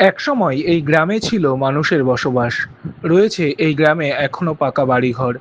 একসময় এই গ্রামে ছিল মানুষের বসবাস। রয়েছে এই গ্রামে এখনও পাকা বাড়িঘর।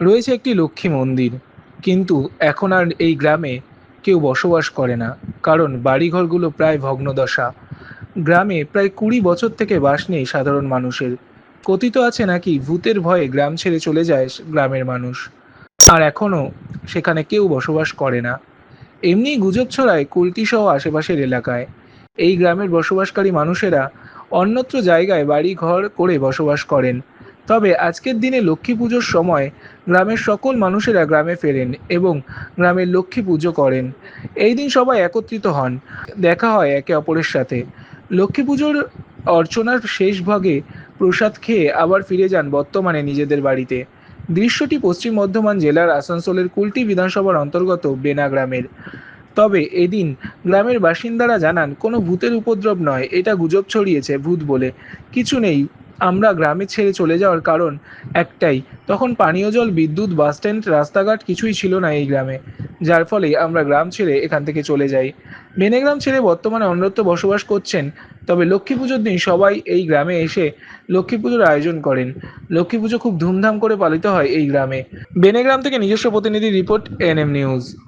রয়েছে একটি লক্ষ্মী মন্দির। কিন্তু এখন আর এই গ্রামে কেউ বসবাস করে না, কারণ বাড়িঘরগুলো প্রায় ভগ্নদশা। গ্রামে প্রায় কুড়ি বছর থেকে বাস নেই সাধারণ মানুষের। কথিত আছে নাকি ভূতের ভয়ে গ্রাম ছেড়ে চলে যায় গ্রামের মানুষ। আর এখনও সেখানে কেউ বসবাস করে না। এমনি গুজব ছড়ায় কুলটি সহ আশেপাশের এলাকায়। এই গ্রামের বসবাসকারী মানুষেরা অন্যত্র জায়গায় বাড়ি ঘর করে বসবাস করেন। তবে আজকের দিনে লক্ষ্মী পুজোর সময় গ্রামের সকল মানুষেরা গ্রামে ফেরেন এবং গ্রামের লক্ষ্মী পুজো করেন। এই দিন সবাই একত্রিত হন। দেখা হয় একে অপরের সাথে। লক্ষ্মী পুজোর অর্চনার শেষ ভাগে প্রসাদ খেয়ে আবার ফিরে যান বর্তমানে নিজেদের বাড়িতে। দৃশ্যটি পশ্চিম বর্ধমান জেলার আসানসোলের কুলটি বিধানসভার অন্তর্গত বেনা গ্রামের। তবে এদিন গ্রামের বাসিন্দারা জানান, কোনো ভূতের উপদ্রব নয়, এটা গুজব ছড়িয়েছে ভূত বলে। কিছু নেই, আমরা গ্রামে ছেড়ে চলে যাওয়ার কারণ একটাই, তখন পানীয় জল, বিদ্যুৎ বাসস্ট্যান্ড রাস্তাঘাট কিছুই ছিল না এই গ্রামে। যার ফলে আমরা গ্রাম ছেড়ে এখান থেকে চলে যাই। বেনেগ্রাম ছেড়ে বর্তমানে অন্যত্র বসবাস করছেন, তবে লক্ষ্মী পুজোর দিন সবাই এই গ্রামে এসে লক্ষ্মী পুজোর আয়োজন করেন। লক্ষ্মী পুজো খুব ধুমধাম করে পালিত হয় এই গ্রামে। বেনেগ্রাম থেকে নিজস্ব প্রতিনিধি রিপোর্ট, এনএম নিউজ।